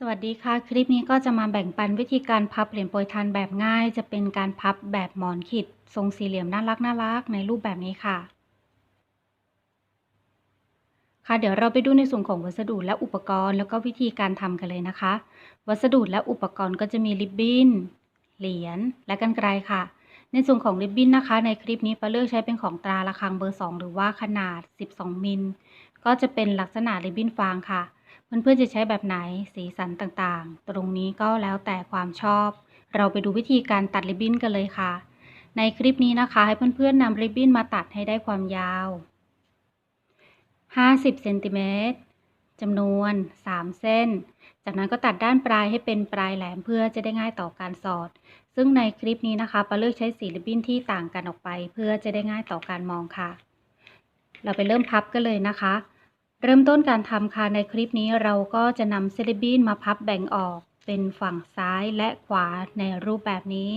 สวัสดีค่ะ คลิปนี้ก็จะมาแบ่งปันวิธีการพับเหรียญโปรยทานแบบง่าย จะเป็นการพับแบบหมอนขิดทรงสี่เหลี่ยมน่ารักน่ารักในรูปแบบนี้ค่ะ ค่ะเดี๋ยวเราไปดูในส่วนของวัสดุและอุปกรณ์แล้วก็วิธีการทำกันเลยนะคะ วัสดุและอุปกรณ์ก็จะมีริบบิ้นเหรียญและกรรไกรค่ะ ในส่วนของริบบิ้นนะคะ ในคลิปนี้ปาเลือกใช้เป็นของตราระฆังเบอร์ 2 หรือว่าขนาด 12 มิลก็จะเป็นลักษณะริบบิ้นฟางค่ะ เพื่อนๆจะใช้แบบไหนสีสันต่างๆ ตรงนี้ก็แล้วแต่ความชอบ เราไปดูวิธีการตัดริบบิ้นกันเลยค่ะ ในคลิปนี้นะคะ ให้เพื่อนๆนำริบบิ้นมาตัดให้ได้ความยาว 50เซนติเมตรจำนวน 3 เส้น จากนั้นก็ตัดด้านปลายให้เป็นปลายแหลมเพื่อจะได้ง่ายต่อการสอด ซึ่งในคลิปนี้นะคะปาเลือกใช้สีริบบิ้นที่ต่างกันออกไป เพื่อจะได้ง่ายต่อการมองค่ะ เราไปเริ่มพับกันเลยนะคะ เริ่มต้นการทำค่ะในคลิปนี้เราก็จะนำเซเลบินมาพับแบ่งออกเป็นฝั่งซ้ายและขวาในรูปแบบนี้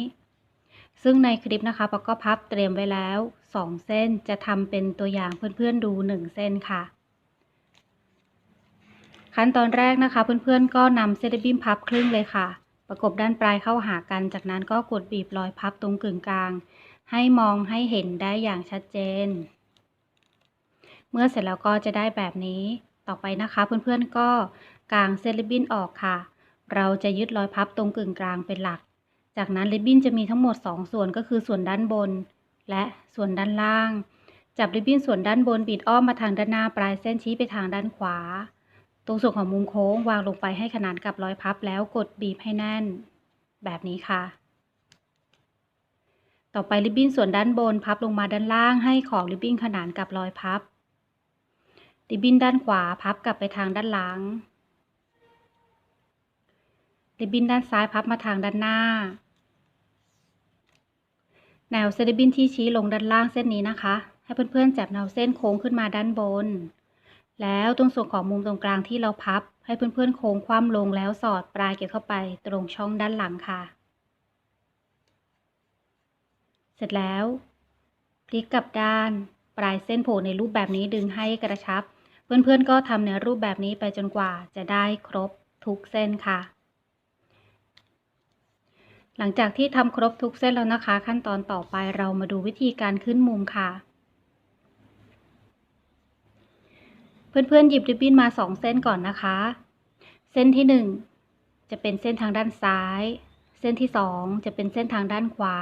ซึ่งในคลิปนะคะปาก็พับเตรียมไว้แล้ว 2 เส้นจะทำเป็นตัวอย่างเพื่อนๆดู 1 เส้นค่ะ ขั้นตอนแรกนะคะเพื่อนๆก็นำเซเลบินพับครึ่งเลยค่ะ ประกบด้านปลายเข้าหากัน จากนั้นก็กดบีบรอยพับตรงกึ่งกลาง ให้มองให้เห็นได้อย่างชัดเจน เมื่อเสร็จแล้วก็จะได้แบบนี้ ต่อไปนะคะเพื่อนๆก็กางเส้นริบบิ้นออกค่ะ เราจะยึดรอยพับตรงกึ่งกลางเป็นหลัก จากนั้นริบบิ้นจะมีทั้งหมด 2 ส่วนก็คือส่วนด้านบน และส่วนด้านล่าง จับริบบิ้นส่วนด้านบนบิดอ้อมมาทางด้านหน้าปลายเส้นชี้ไปทางด้านขวา ตรงส่วนของมุมโค้งวางลงไปให้ขนานกับรอยพับแล้วกดบีบให้แน่น แบบนี้ค่ะต่อไปริบบิ้นส่วนด้านบนพับลงมาด้านล่างให้ขอบริบบิ้นขนานกับรอยพับ ริบบิ้นด้านขวาพับกลับไปทางด้านหลัง ริบบิ้นด้านซ้ายพับมาทางด้านหน้า แนวเส้นริบบิ้นที่ชี้ลงด้านล่างเส้นนี้นะคะ ให้เพื่อนๆจับแนวเส้นโค้งขึ้นมาด้านบน แล้วตรงส่วนของมุมตรงกลางที่เราพับ ให้เพื่อนๆโค้งคว่ำลงแล้วสอดปลายเก็บเข้าไปตรงช่องด้านหลังค่ะ เสร็จแล้วพลิกกลับด้าน ปลายเส้นโผล่ในรูปแบบนี้ดึงให้กระชับ เพื่อนๆก็ทำในรูปแบบนี้ไปจนกว่าจะได้ครบทุกเส้นค่ะ หลังจากที่ทำครบทุกเส้นแล้วนะคะ ขั้นตอนต่อไปเรามาดูวิธีการขึ้นมุมค่ะ เพื่อนๆหยิบริบบิ้นมา 2 เส้นก่อนนะคะ เส้นที่ 1 จะเป็นเส้นทางด้านซ้าย เส้นที่ 2 จะเป็นเส้นทางด้านขวา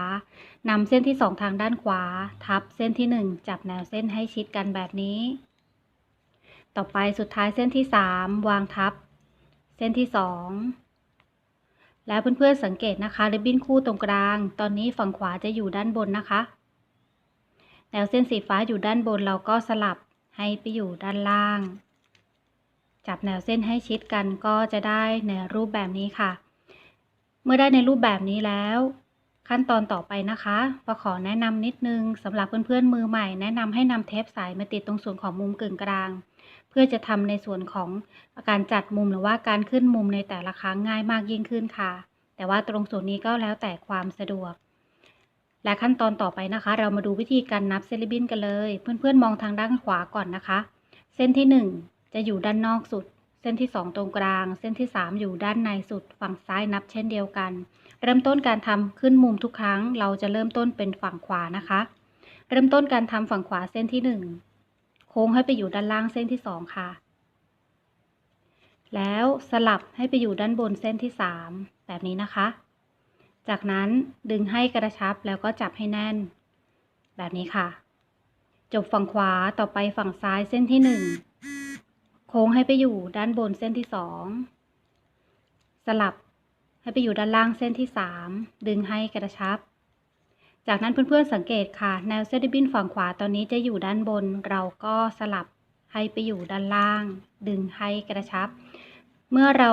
นำเส้นที่ 2 ทางด้านขวา ทับเส้นที่ 1 จับแนวเส้นให้ชิดกันแบบนี้ ต่อไปสุดท้ายเส้นที่ 3 วางทับ เส้นที่ 2 แล้วเพื่อนๆสังเกตนะคะริบบิ้นคู่ตรงกลาง ตอนนี้ฝั่งขวาจะอยู่ด้านบนนะคะ แนวเส้นสีฟ้าอยู่ด้านบนเราก็สลับให้ไปอยู่ด้านล่าง จับแนวเส้นให้ชิดกันก็จะได้ในรูปแบบนี้ค่ะ เมื่อได้ในรูปแบบนี้แล้ว ขั้นตอนต่อไปนะคะปาขอแนะนำนิดนึงสำหรับเพื่อนๆมือใหม่ แนะนำให้นำเทปใสมาติดตรงส่วนของมุมกึ่งกลาง เพื่อจะทำในส่วนของการจัดมุมหรือว่าการขึ้นมุมในแต่ละครั้งง่ายมากยิ่งขึ้นค่ะ แต่ว่าตรงส่วนนี้ก็แล้วแต่ความสะดวก และขั้นตอนต่อไปนะคะ เรามาดูวิธีการนับเซลิบินกันเลย เพื่อนๆมองทางด้านขวาก่อนนะคะ เส้นที่ 1 จะอยู่ด้านนอกสุด เส้นที่ 2 ตรงกลาง เส้นที่ 3 อยู่ด้านในสุดฝั่งซ้ายนับเช่นเดียวกัน เริ่มต้นการทำขึ้นมุมทุกครั้ง เราจะเริ่มต้นเป็นฝั่งขวานะคะ เริ่มต้นการทำฝั่งขวาเส้นที่ 1 โค้งให้ไปอยู่ด้านล่างเส้นที่ 2 ค่ะ แล้วสลับให้ไปอยู่ด้านบนเส้นที่ 3 แบบนี้นะคะ จากนั้นดึงให้กระชับแล้วก็จับให้แน่น แบบนี้ค่ะ จบฝั่งขวาต่อไปฝั่งซ้ายเส้นที่ 1 โค้งให้ไปอยู่ด้านบนเส้นที่2สลับให้ไปอยู่ด้านล่างเส้นที่3ดึงให้กระชับ จากนั้นเพื่อนๆสังเกตค่ะ แนวเส้นริบบิ้นฝั่งขวาตอนนี้จะอยู่ด้านบน เราก็สลับให้ไปอยู่ด้านล่าง ดึงให้กระชับ เมื่อเรา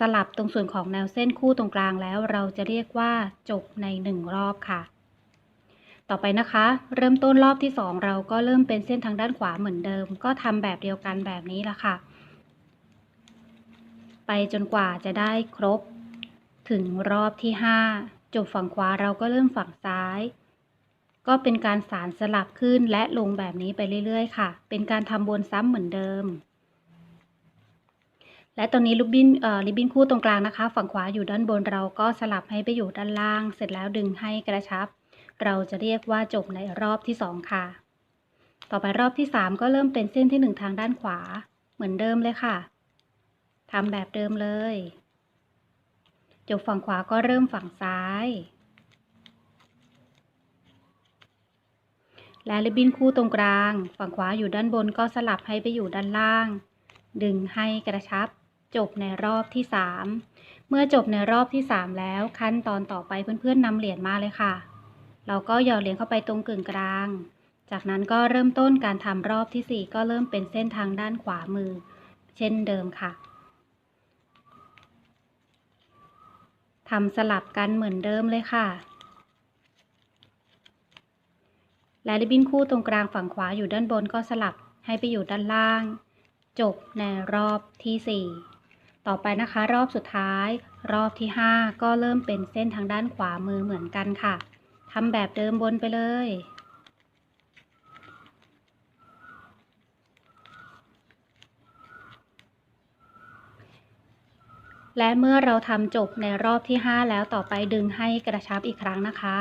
สลับตรงส่วนของแนวเส้นคู่ตรงกลางแล้ว เราจะเรียกว่าจบในหนึ่งรอบค่ะ ต่อไปนะคะ เริ่มต้นรอบที่ 2 เราก็เริ่มเป็นเส้นทางด้านขวาเหมือนเดิม ก็ทำแบบเดียวกันแบบนี้ละค่ะ ไปจนกว่าจะได้ครบ ถึงรอบที่ 5 จบฝั่งขวาเราก็เริ่มฝั่งซ้าย ก็เป็นการสารสลับขึ้นและลงแบบนี้ไปเรื่อยๆ ค่ะ เป็นการทำวนซ้ำเหมือนเดิมและตอนนี้ลูกบินเอ่อริบบิ้นคู่ตรงกลางนะคะ ฝั่งขวาอยู่ด้านบนเราก็สลับให้ไปอยู่ด้านล่าง เสร็จแล้วดึงให้กระชับ เราจะเรียกว่าจบในรอบที่สองค่ะ ต่อไปรอบที่สามก็เริ่มเป็นเส้นที่หนึ่งทางด้านขวา เหมือนเดิมเลยค่ะทำแบบเดิมเลย จบฝั่งขวาก็เริ่มฝั่งซ้าย และริบบิ้นคู่ตรงกลาง ฝั่งขวาอยู่ด้านบนก็สลับให้ไปอยู่ด้านล่าง ดึงให้กระชับ จบในรอบที่ 3 เมื่อจบในรอบที่ 3 แล้วขั้นตอนต่อไปเพื่อนๆนำเหรียญมาเลยค่ะ เราก็หยอดเหรียญเข้าไปตรงกึ่งกลาง จากนั้นก็เริ่มต้นการทำรอบที่ 4 ก็เริ่มเป็นเส้นทางด้านขวามือ เช่นเดิมค่ะทำสลับกันเหมือนเดิมเลยค่ะ และริบบิ้นคู่ตรงกลางฝั่งขวาอยู่ด้านบนก็สลับให้ไปอยู่ด้านล่าง จบในรอบที่ 4 ต่อไปนะคะ รอบสุดท้าย รอบที่ 5 ก็เริ่มเป็นเส้นทางด้านขวามือเหมือนกันค่ะ ทำแบบเดิมบนไปเลย และเมื่อเราทำจบในรอบที่ 5 แล้วต่อไปดึงให้กระชับอีกครั้งนะคะ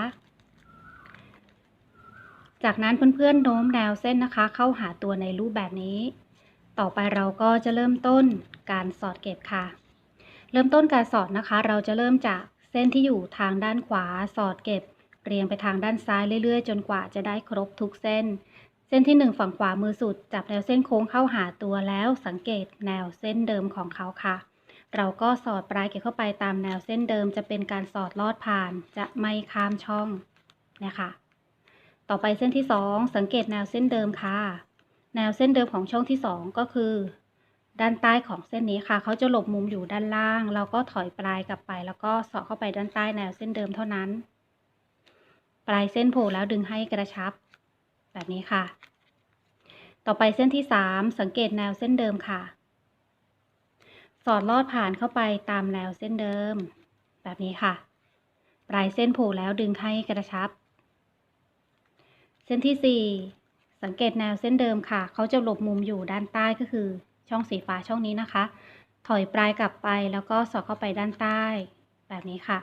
จากนั้นเพื่อนๆโน้มแนวเส้นนะคะ เข้าหาตัวในรูปแบบนี้ ต่อไปเราก็จะเริ่มต้นการสอดเก็บค่ะ เริ่มต้นการสอดนะคะ เราจะเริ่มจากเส้นที่อยู่ทางด้านขวาสอดเก็บ เรียงไปทางด้านซ้ายเรื่อยๆ จนกว่าจะได้ครบทุกเส้น เส้นที่ 1 ฝั่งขวามือสุด จับแนวเส้นโค้งเข้าหาตัวแล้วสังเกตแนวเส้นเดิมของเขาค่ะ เราก็สอดปลายเก็บเข้าไปตามแนวเส้นเดิมจะเป็นการสอดลอดผ่านจะไม่ข้ามช่องนะคะต่อไปเส้นที่ 2 สังเกตแนวเส้นเดิมค่ะ แนวเส้นเดิมของช่องที่ 2 ก็คือ ด้านใต้ของเส้นนี้ค่ะ เขาจะหลบมุมอยู่ด้านล่าง เราก็ถอยปลายกลับไป แล้วก็สอดเข้าไปด้านใต้แนวเส้นเดิมเท่านั้น ปลายเส้นโผล่แล้วดึงให้กระชับ แบบนี้ค่ะ ต่อไปเส้นที่ 3 สังเกตแนวเส้นเดิมค่ะ สอดลอดผ่านเข้าไปตามแนวเส้นเดิม แบบนี้ค่ะ ปลายเส้นโผล่แล้วดึงให้กระชับ เส้นที่ 4 สังเกตแนวเส้นเดิมค่ะ เขาจะหลบมุมอยู่ด้านใต้ก็คือช่องสีฟ้าช่องนี้นะคะ ถอยปลายกลับไปแล้วก็สอดเข้าไปด้านใต้ แบบนี้ค่ะ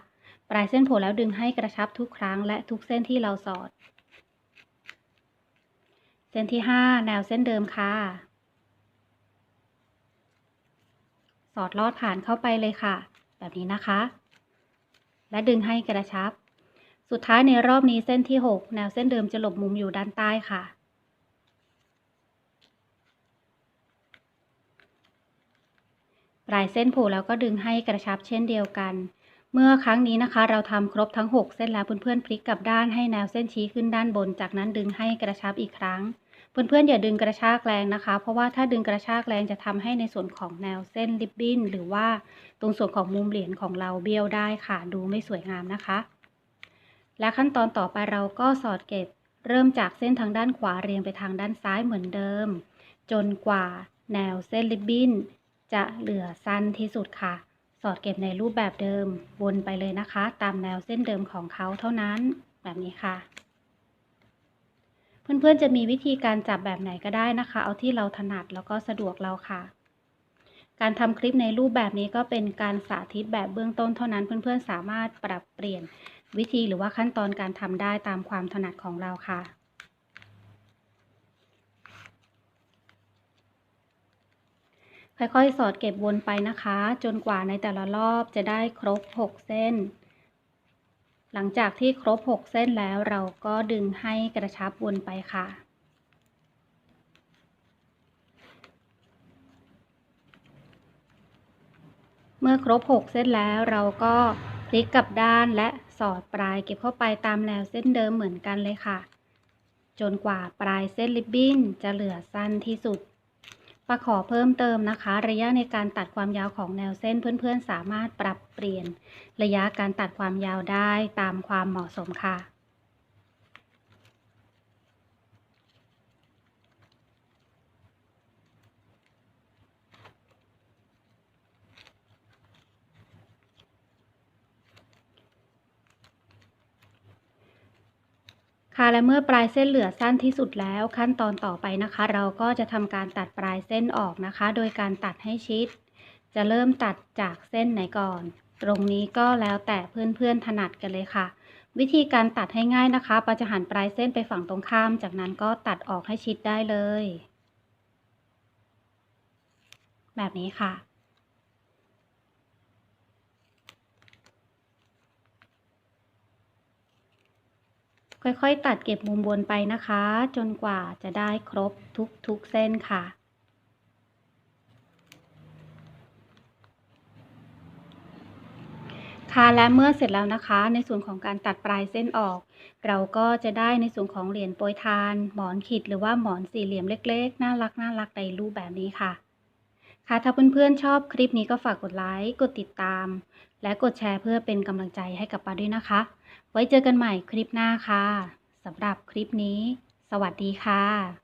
ปลายเส้นโผล่แล้วดึงให้กระชับทุกครั้งและทุกเส้นที่เราสอด เส้นที่ 5 แนวเส้นเดิมค่ะ สอดลอดผ่านเข้าไปเลยค่ะ แบบนี้นะคะ และดึงให้กระชับ สุดท้ายในรอบนี้เส้นที่ 6 แนวเส้นเดิมจะหลบมุมอยู่ด้านใต้ค่ะปลายเส้นผล่แล้วก็ดึงให้กระชับเช่นเดียวกัน เมื่อครั้งนี้นะคะเราทำครบทั้ง 6 เส้นแล้วเพื่อนๆพลิกกลับด้านให้แนวเส้นชี้ขึ้นด้านบน จากนั้นดึงให้กระชับอีกครั้ง เพื่อนๆอย่าดึงกระชากแรงนะคะ เพราะว่าถ้าดึงกระชากแรงจะทำให้ในส่วนของแนวเส้นริบบิ้น หรือว่าตรงส่วนของมุมเหรียญของเราเบี้ยวได้ค่ะ ดูไม่สวยงามนะคะ และขั้นตอนต่อไปเราก็สอดเก็บเริ่มจากเส้นทางด้านขวาเรียงไปทางด้านซ้ายเหมือนเดิม จนกว่าแนวเส้นริบบิ้น จะเหลือสั้นที่สุดค่ะ สอดเก็บในรูปแบบเดิมวนไปเลยนะคะ ตามแนวเส้นเดิมของเขาเท่านั้นแบบนี้ค่ะ เพื่อนๆจะมีวิธีการจับแบบไหนก็ได้นะคะ เอาที่เราถนัดแล้วก็สะดวกเราค่ะ การทำคลิปในรูปแบบนี้ก็เป็นการสาธิตแบบเบื้องต้นเท่านั้นเพื่อนๆสามารถปรับเปลี่ยนวิธีหรือว่าขั้นตอนการทำได้ตามความถนัดของเราค่ะ ค่อยๆ สอดเก็บวนไปนะคะ จนกว่าในแต่ละรอบจะได้ครบ 6 เส้น หลังจากที่ครบ 6 เส้นแล้วเราก็ดึงให้กระชับวนไปค่ะเมื่อครบ 6 เส้นแล้วเราก็พลิกกลับด้านและสอดปลายเก็บเข้าไปตามแนวเส้นเดิมเหมือนกันเลยค่ะ จนกว่าปลายเส้นริบบิ้นจะเหลือสั้นที่สุด ประขอเพิ่มเติมนะคะ ระยะในการตัดความยาวของแนวเส้น เพื่อนๆ สามารถปรับเปลี่ยน ระยะการตัดความยาวได้ตามความเหมาะสมค่ะ ค่ะและเมื่อปลายเส้นเหลือสั้นที่สุดแล้วขั้นตอนต่อไปนะคะ เราก็จะทำการตัดปลายเส้นออกนะคะ โดยการตัดให้ชิด จะเริ่มตัดจากเส้นไหนก่อน ตรงนี้ก็แล้วแต่เพื่อนๆถนัดกันเลยค่ะ วิธีการตัดให้ง่ายนะคะปาจะหันปลายเส้นไปฝั่งตรงข้าม จากนั้นก็ตัดออกให้ชิดได้เลย แบบนี้ค่ะ ค่อยๆ ตัดเก็บมุมบนไปนะคะ จนกว่าจะได้ครบทุกๆเส้นค่ะ ค่ะและเมื่อเสร็จแล้วนะคะ ในส่วนของการตัดปลายเส้นออก เราก็จะได้ในส่วนของเหรียญโปรยทาน หมอนขีดหรือว่าหมอนสี่เหลี่ยมเล็กๆ น่ารักน่ารักในรูปแบบนี้ค่ะค่ะถ้าเพื่อนๆชอบคลิปนี้ก็ฝากกดไลค์ กดติดตาม และกดแชร์เพื่อเป็นกำลังใจให้กับปาด้วยนะคะ ไว้เจอกันใหม่คลิปหน้าค่ะสำหรับคลิปนี้ สวัสดีค่ะ